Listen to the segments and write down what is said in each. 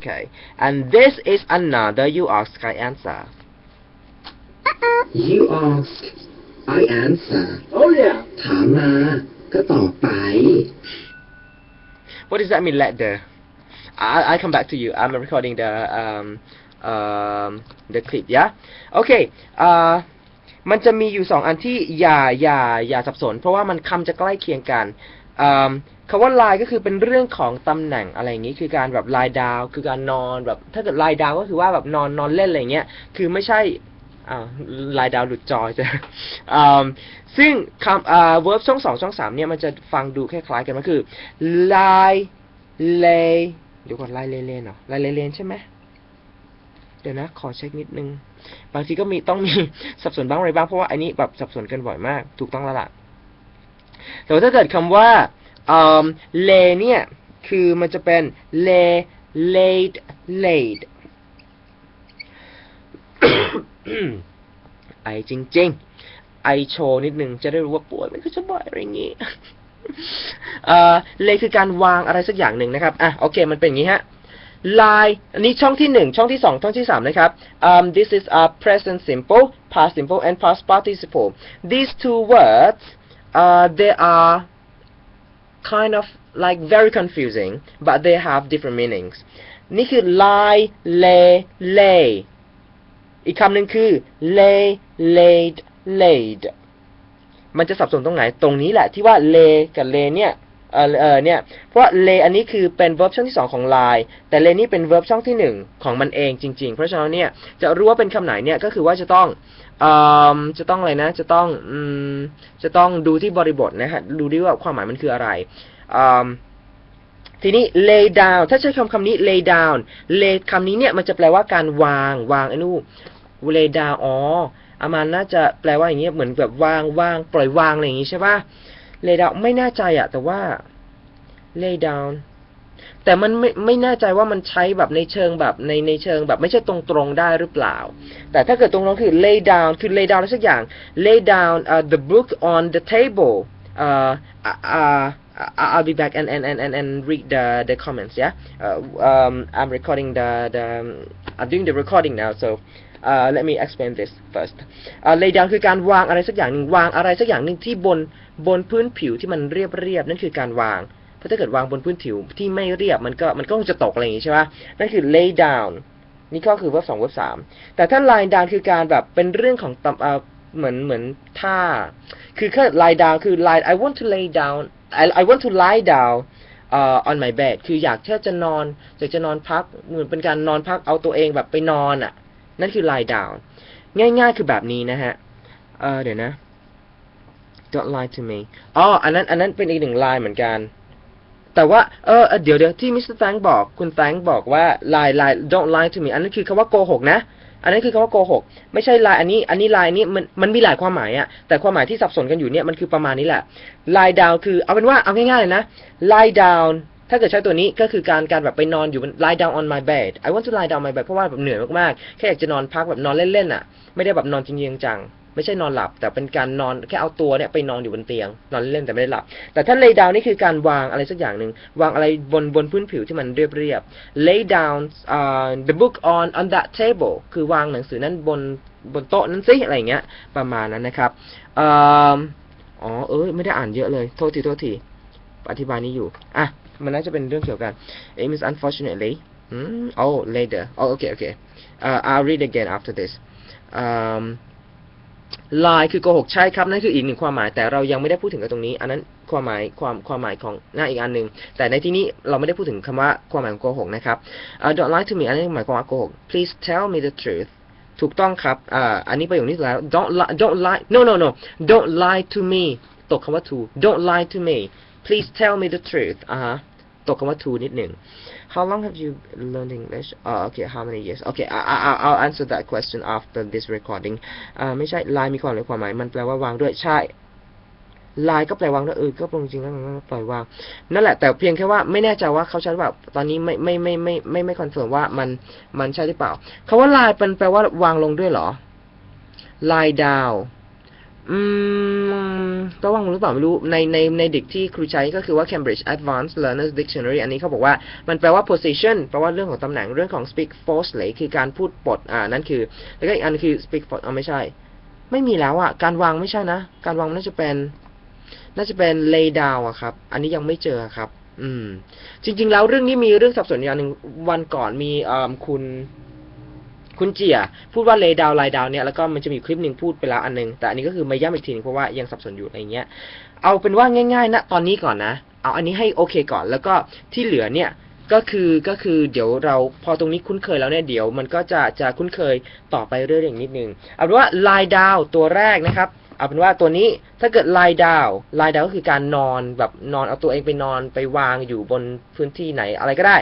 Okay, and this is another you ask I answer. You ask I answer Oh yeah. ถามมาก็ตอบไป What does that mean, letter? I I come back to you. I'm recording the um um the clip, yeah. Okay. อ่ามันจะมีอยู่สองอันที่อย่าอย่าอย่าสับสน เพราะว่ามันคำจะใกล้เคียงกันอ่า คำว่า lie ก็คือเป็นเรื่องของตำแหน่งอะไรอย่างนี้ คือการแบบ lie down คือการนอนแบบ ถ้าเกิด lie down ก็คือว่าแบบนอนนอนเล่นอะไรอย่างเงี้ย คือไม่ใช่อ่า lie down หลุดจอยจะอ่าซึ่งคำอ่า verb ช่องสองช่องสามเนี่ยมันจะฟังดูคล้ายๆกันมันคือ lie lay เดี๋ยวก่อน lie lay lay เนาะ lie lay lay ใช่ไหมเดี๋ยวนะ ขอเช็คนิดนึง บางทีก็มีต้องมีสับสนบ้างอะไรบ้างเพราะว่าอันนี้แบบสับสนกันบ่อยมาก ถูกต้องแล้วล่ะแต่ว่าถ้าเกิดคำว่า อืม lay เนี่ยคือมันจะเป็น lay laid laid ไอจริง ๆ ไอโชว์นิดนึงจะได้รู้ว่าป่วยมันก็จะบ่อยอะไรอย่างงี้เอ่อ lay คือการวางอะไรสักอย่างหนึ่งนะครับอะโอเค มันเป็นอย่างนี้ฮะ lie อันนี้ช่องที่หนึ่งช่องที่สองช่องที่สามนะครับ um, this is a present simple past simple and past participle these two words uh, they are kind of like very confusing but they have different meanings นี่คือ lie lay lay อีกคำหนึ่งคือ lay laid laid มันจะสับสนตรงไหน ตรงนี้แหละที่ว่า lay กับ lay เนี่ย เออเออเนี่ยเพราะ lay อันนี้คือเป็น verb ช่องที่สองของ lie แต่ lay นี่เป็น verb ช่องที่หนึ่งของมันเองจริง ๆ เพราะฉะนั้นเนี่ยจะรู้ว่าเป็นคำไหนเนี่ยก็คือว่าจะต้องอืมจะต้องอะไรนะจะต้องอืมจะต้องดูที่บริบทนะฮะดูที่ว่าความหมายมันคืออะไรอืมทีนี้ lay down ถ้าใช้คำคำนี้ lay down lay คำนี้เนี่ยมันจะแปลว่าการวางวางไอ้นู่น lay down อ๋ออามันน่าจะแปลว่าอย่างเงี้ยเหมือนแบบวางวางปล่อยวางอะไรอย่างงี้ใช่ป่ะ lay down ไม่แน่ใจอะแต่ว่า lay down แต่มันไม่ไม่แน่ใจว่ามันใช้แบบในเชิงแบบในในเชิงแบบไม่ใช่ตรงตรงๆได้หรือเปล่า แต่ถ้าเกิดตรงนั้นคือ lay down คือ lay down อะไรสักอย่าง lay down uh, the book on the table uh, uh, uh, I'll be back and and and and, and read the the comments yeah uh, um, I'm recording the the I'm doing the recording now so uh, let me explain this first uh, lay down คือการวางอะไรสักอย่างหนึ่งวางอะไรสักอย่างหนึ่งที่บนบนพื้นผิวที่มันเรียบเรียบนั่นคือการวาง เพราะถ้าเกิดวางบนพื้นผิวที่ไม่เรียบมันก็มันก็คงจะตกอะไรอย่างงี้ใช่ปะนั่นคือ lay down นี่ก็คือเวิร์บสองเวิร์บสามแต่ถ้า lie down คือการแบบเป็นเรื่องของตำเอ่อเหมือนเหมือนท่า คือแค่ lie down คือ lie I want to lay down I I want to lie down uh, on my bed คืออยากแค่จะนอนอยากจะนอนพักเหมือนเป็นการนอนพักเอาตัวเองแบบไปนอนอะ นั่นคือ lie down ง่าย ๆ คือแบบนี้นะฮะเเดี๋ยวนะ don't lie to me อ๋อ อันนั้น อันนั้นเป็นอีกหนึ่ง lie เหมือนกัน แต่ว่า เออ เดี๋ยวเดี๋ยวที่มิสเตอร์แตงบอก คุณแตงบอกว่า lie lie don't lie to me อันนั้นคือคำว่าโกหกนะ อันนั้นคือคำว่าโกหก ไม่ใช่ lie อันนี้ อันนี้ lie อันนี้มัน มันมีหลายความหมายอะแต่ความหมายที่สับสนกันอยู่เนี่ย มันคือประมาณนี้แหละ lie down คือ เอาเป็นว่า เอาง่ายๆเลยนะ lie down ถ้าเกิดใช้ตัวนี้ก็คือการการแบบไปนอนอยู่บน lie down on my bed I want to lie down on my bed เพราะว่าแบบเหนื่อยมากๆ แค่อยากจะนอนพักแบบนอนเล่นๆอะ ไม่ได้แบบนอนจริงๆจังไม่ใช่นอนหลับ แต่เป็นการนอนแค่เอาตัวเนี่ยไปนอนอยู่บนเตียง นอนเล่นๆแต่ไม่ได้หลับ แต่ถ้า lay down นี่คือการวางอะไรสักอย่างหนึ่งวางอะไรบนบนพื้นผิวที่มันเรียบๆ lay down uh, the book on on that table คือวางหนังสือนั้นบนบนโต๊ะนั้นสิอะไรเงี้ยประมาณนั้นนะครับอ๋อเออไม่ได้อ่านเยอะเลย โทษทีโทษทีอธิบายนี้อยู่ อะ มันน่าจะเป็นเรื่องเกี่ยวกัน it means unfortunately อืม oh later oh okay okay uh, I'll read again after this um, lie คือโกหกใช่ครับ นั่นคืออีกหนึ่งความหมายแต่เรายังไม่ได้พูดถึงกันตรงนี้ อันนั้นความหมายความความหมายของหน้าอีกอันหนึ่งแต่ในที่นี้เราไม่ได้พูดถึงคำว่าความหมายของโกหกนะครับ uh, don't lie to me อันนี้หมายความว่าโกหก please tell me the truth ถูกต้องครับอ่าอันนี้ประโยคนี้แล้ว don't lie don't lie no no no don't lie to me ตกคำว่า to don't lie to me please tell me the truth อ่า ตกคำว่า to นิดหนึ่ง how long have you learned English oh okay how many years okay I, I, I'll answer that question after this recording อ่ไม่ใช่ lie มีความหมายความหมาย มันแปลว่าวางด้วยใช่ lie ก็แปลวางด้วยเออ ก็จริงๆแล้วมันปล่อยวาง นั่นแหละ แต่เพียงแค่ว่าไม่แน่ใจว่าเขาใช่หรือเปล่า ตอนนี้ไม่ไม่ไม่ไม่ไม่ไม่คอนเฟิร์มว่ามันมันใช่หรือเปล่าคาว่า lie เป็นแปลว่าวางลงด้วยเหรอ lie down อืมระวังหรือเปล่าไม่รู้ในในในเดิกที่ครูใช้ก็คือว่า Cambridge Advanced Learners Dictionary อันนี้เขาบอกว่ามันแปลว่า position แปลว่าเรื่องของตำแหน่งเรื่องของ speak falsely คือการพูดปดอ่านั่นคือ แล้วก็อีกอันคือ speak false อ่าไม่ใช่ ไม่มีแล้วอะ การวางไม่ใช่นะ การวางน่าจะเป็น น่าจะเป็น lay down อะครับ อันนี้ยังไม่เจอครับ อืม จริง ๆ แล้วเรื่องนี้มีเรื่องสับสนอย่างหนึ่งวันก่อนมีอ่อคุณ คุณเจียพูดว่า lay down lie down เนี่ยแล้วก็มันจะมีคลิปหนึ่งพูดไปแล้วอันหนึง แต่อันนี้ก็คือมาย้ำอีกทีนึงเพราะว่ายังสับสนอยู่อะไรเงี้ยเอาเป็นว่าง่ายๆนะตอนนี้ก่อนนะ เอาอันนี้ให้โอเคก่อนแล้วก็ที่เหลือเนี่ยก็คือก็คือเดี๋ยวเราพอตรงนี้คุ้นเคยแล้วเนี่ยเดี๋ยวมันก็จะจะคุ้นเคยต่อไปเรื่อยๆอย่างนิดนึงเอาเป็นว่า lie down ตัวแรกนะครับเอาเป็นว่าตัวนี้ถ้าเกิด lie down lie down ก็คือการนอนแบบนอนเอาตัวเองไปนอนไปวางอยู่บนพื้นที่ไหนอะไรก็ได้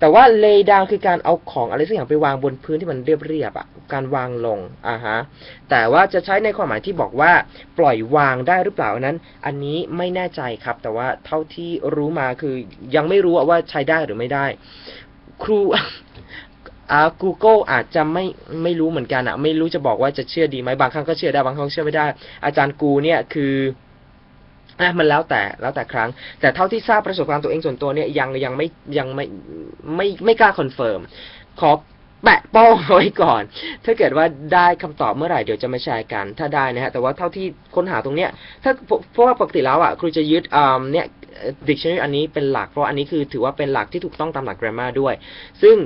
แต่ว่า lay down คือการเอาของอะไรสักอย่างไปวางบนพื้นที่มันเรียบๆอะ การวางลงอ่าฮะ แต่ว่าจะใช้ในความหมายที่บอกว่า ปล่อยวางได้หรือเปล่านั้น อันนี้ไม่แน่ใจครับ แต่ว่าเท่าที่รู้มาคือยังไม่รู้ว่าใช้ได้หรือไม่ได้ ครูอ่า Google อาจจะไม่ไม่รู้เหมือนกันอะไม่รู้จะบอกว่าจะเชื่อดีไหมบางครั้งก็เชื่อได้บางครั้งเชื่อไม่ได้ อาจารย์กูเนี่ยคือ อะมันแล้วแต่แล้วแต่ครั้ง แต่เท่าที่ทราบประสบการณ์ตัวเองส่วนตัวเนี่ยยังยังไม่ยังไม่ไม่ไม่กล้าคอนเฟิร์มขอแปะโป้งเอาไว้ก่อน ถ้าเกิดว่าได้คำตอบเมื่อไหร่เดี๋ยวจะมาแชร์กัน ถ้าได้นะฮะ แต่ว่าเท่าที่ค้นหาตรงเนี้ย ถ้าเพราะว่าปกติแล้วอะครูจะยึดอ่าเนี่ย dictionary อันนี้เป็นหลัก เพราะอันนี้คือถือว่าเป็นหลักที่ถูกต้องตามหลัก grammar ด้วย ซึ่ง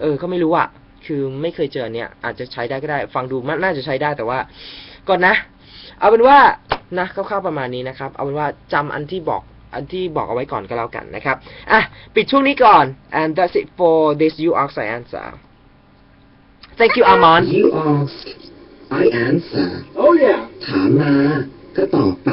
เออก็ไม่รู้อะ คือไม่เคยเจอเนี่ย อาจจะใช้ได้ก็ได้ ฟังดูมันน่าจะใช้ได้แต่ว่าก่อนนะ เอาเป็นว่านะคร่าวๆประมาณนี้นะครับ เอาเป็นว่าจำอันที่บอกอันที่บอกเอาไว้ก่อนก็แล้วกันนะครับ อะ ปิดช่วงนี้ก่อน and that's it for this you ask I answer thank you Armand You ask I answer Oh yeah. ถามมาก็ตอบไป